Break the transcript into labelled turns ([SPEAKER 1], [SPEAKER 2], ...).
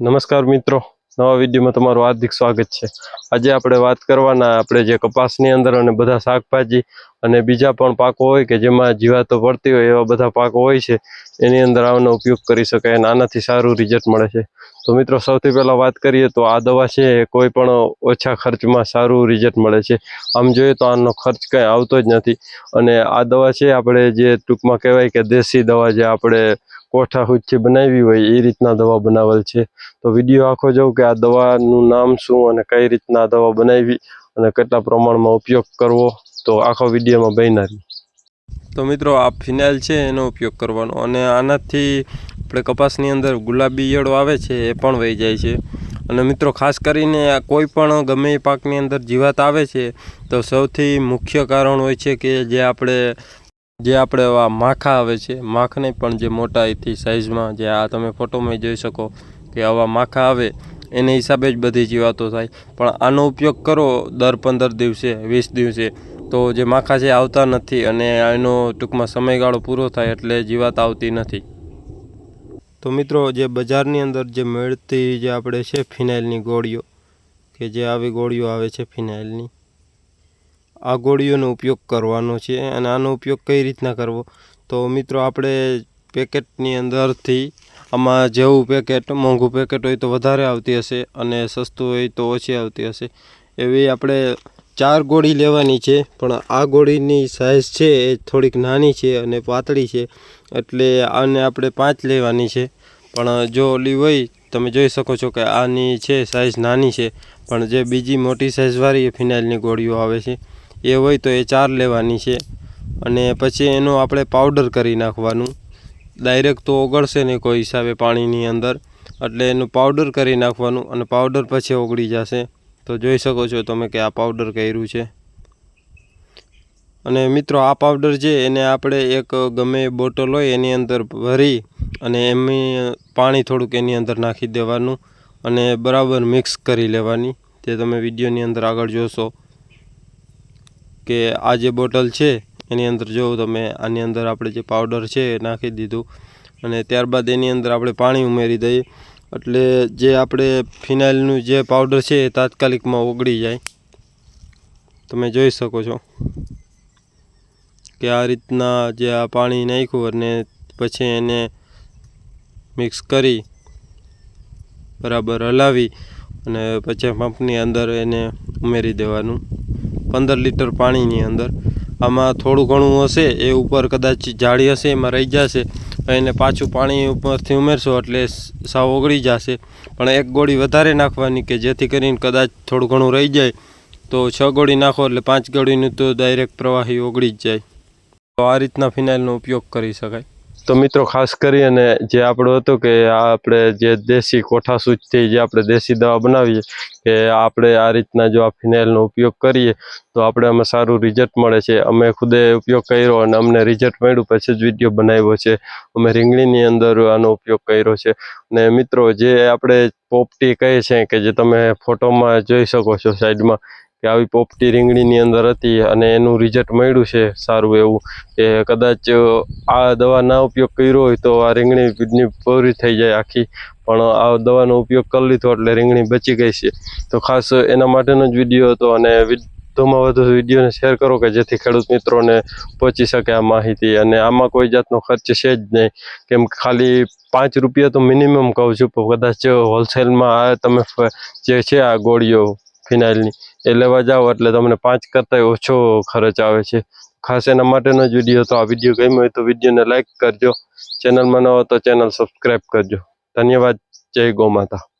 [SPEAKER 1] નમસ્કાર મિત્રો. નવા વિડીયોમાં તમારું હાર્દિક સ્વાગત છે. આજે આપણે વાત કરવાના આપણે જે કપાસની અંદર અને બધા શાકભાજી અને બીજા પણ પાકો હોય કે જેમાં જીવાતો પડતી હોય એવા બધા પાકો હોય છે, એની અંદર આનો ઉપયોગ કરી શકાય અને આનાથી સારું રિઝલ્ટ મળે છે. તો મિત્રો, સૌથી પહેલાં વાત કરીએ તો આ દવા છે એ કોઈ પણ ઓછા ખર્ચમાં સારું રિઝલ્ટ મળે છે. આમ જોઈએ તો આનો ખર્ચ કંઈ આવતો જ નથી. અને આ દવા છે આપણે જે ટૂંકમાં કહેવાય કે દેશી દવા જે આપણે કોઠા હુજથી બનાવી હોય, એ રીતના દવા બનાવેલ છે. તો વીડિયો આખો જોઉં કે આ દવાનું નામ શું અને કઈ રીતના દવા બનાવી અને કેટલા પ્રમાણમાં ઉપયોગ કરવો, તો આખો વિડીયોમાં બનાવી તો મિત્રો, આ ફિનાઇલ છે, એનો ઉપયોગ કરવાનો. અને આનાથી આપણે કપાસની અંદર ગુલાબી ઈયળો આવે છે, એ પણ વહી જાય છે. અને મિત્રો, ખાસ કરીને કોઈ પણ ગમે પાકની અંદર જીવાત આવે છે, તો સૌથી મુખ્ય કારણ હોય છે કે જે આપણે જે આપણે આ માખા આવે છે, માખને પણ જે મોટા એથી સાઇઝમાં જે આ તમે ફોટોમાં જોઈ શકો કે આવા માખા આવે, એને હિસાબે જ બધી જીવાતો થાય. પણ આનો ઉપયોગ કરો દર પંદર દિવસે, વીસ દિવસે, તો જે માખા છે આવતા નથી અને એનો ટૂંકમાં સમયગાળો પૂરો થાય એટલે જીવાત આવતી નથી. તો મિત્રો, જે બજારની અંદર જે મળતી જે આપણે છે ફિનાઇલની ગોળીઓ, કે જે આવી ગોળીઓ આવે છે ફિનાઇલની આ ગોળીઓનો ઉપયોગ કરવાનો છે અને આનો ઉપયોગ કઈ રીતના કરવો? તો મિત્રો, આપણે પેકેટની અંદરથી આમાં જેવું પેકેટ, મોંઘું પેકેટ હોય તો વધારે આવતી હશે અને સસ્તું હોય તો ઓછી આવતી હશે. એવી આપણે ચાર ગોળી લેવાની છે, પણ આ ગોળીની સાઇઝ છે એ થોડીક નાની છે અને પાતળી છે, એટલે આને આપણે પાંચ લેવાની છે. પણ જો ઓલી હોય, તમે જોઈ શકો છો કે આની છે સાઇઝ નાની છે, પણ જે બીજી મોટી સાઇઝવાળી ફિનાઇલની ગોળીઓ આવે છે. એ હોય તો એ ચાર લેવાની છે. અને પછી એનો આપણે પાવડર કરી નાખવાનું. ડાયરેક્ટ તો ઓગળશે નહીં કોઈ હિસાબે પાણીની અંદર. એટલે એનું પાવડર કરી નાખવાનું અને પાવડર પછી ઓગળી જશે. તો જોઈ શકો છો તમે કે આ પાવડર કર્યું છે. અને મિત્રો, આ પાવડર છે એને આપણે એક ગમે બોટલ હોય એની અંદર ભરી અને એમની પાણી થોડુંક એની અંદર નાખી દેવાનું અને બરાબર મિક્સ કરી લેવાની. તે તમે વિડીયોની અંદર આગળ જોશો. કે આ જે બોટલ છે, એની અંદર જો તમે આની અંદર આપણે જે પાવડર છે એ નાખી દીધું. અને ત્યારબાદ એની અંદર આપણે પાણી ઉમેરી દઈએ. એટલે જે આપણે ફિનાઇલનું જે પાવડર છે એ તાત્કાલિકમાં ઓગળી જાય. તમે જોઈ શકો છો કે આ રીતના જે આ પાણી નાખ્યું અને પછી એને મિક્સ કરી બરાબર હલાવી અને પછી પંપની અંદર એને ઉમેરી દેવાનું. પંદર લીટર પાણીની અંદર. આમાં થોડું ઘણું હશે, એ ઉપર કદાચ જાળી હશે, એમાં રહી જશે. એને પાછું પાણી ઉપરથી ઉમેરશો એટલે સાવ ઓગળી જશે. પણ એક ગોળી વધારે નાખવાની કે જેથી કરીને કદાચ થોડું ઘણું રહી જાય, તો છ ગોળી નાખો એટલે પાંચ ગોળીનું તો ડાયરેક્ટ પ્રવાહી ઓગળી જ જાય. તો આ રીતના ફિનાઇલનો ઉપયોગ કરી શકાય. તો મિત્રો, ખાસ કરી અને જે આપણું હતું કે આપણે જે દેશી કોઠા સૂચથી જે આપણે દેશી દવા બનાવીએ, કે આપણે આ રીતના જો આ ફિનાઇલનો ઉપયોગ કરીએ, તો આપણે આમાં સારું રિઝલ્ટ મળે છે. અમે ખુદે ઉપયોગ કર્યો અને અમને રિઝલ્ટ મળ્યું. પછી જ વીડિયો બનાવ્યો છે. અમે રીંગણીની અંદર આનો ઉપયોગ કર્યો છે. અને મિત્રો, જે આપણે પોપટી કહે છે કે જે તમે ફોટોમાં જોઈ શકો છો સાઈડમાં કે આવી પોપટી રીંગણીની અંદર હતી અને એનું રિઝલ્ટ મળ્યું છે સારું એવું. કે કદાચ આ દવા ના ઉપયોગ કર્યો હોય તો આ રીંગણી પૂરી થઈ જાય આખી. પણ આ દવાનો ઉપયોગ કરી લીધો એટલે રીંગણી બચી ગઈ છે. તો ખાસ એના માટેનો જ વીડિયો હતો અને વધુમાં વધુ વિડીયોને શેર કરો કે જેથી ખેડૂત મિત્રોને પહોંચી શકે આ માહિતી. અને આમાં કોઈ જાતનો ખર્ચ છે જ નહીં. કેમ ખાલી પાંચ રૂપિયા તો મિનિમમ કહું છું. કદાચ હોલસેલમાં આ તમે જે છે આ ગોળીઓ ફિનાઇલની એ લેવા જાઓ એટલે તમને પાંચ કરતાંય ઓછો ખર્ચ આવે છે. ખાસ એના માટેનો જ વીડિયો તો આ વીડિયો ગમ્યો હોય તો વિડીયોને લાઇક કરજો. ચેનલમાં ન હો તો ચેનલ સબસ્ક્રાઈબ કરજો. ધન્યવાદ. જય ગૌ માતા.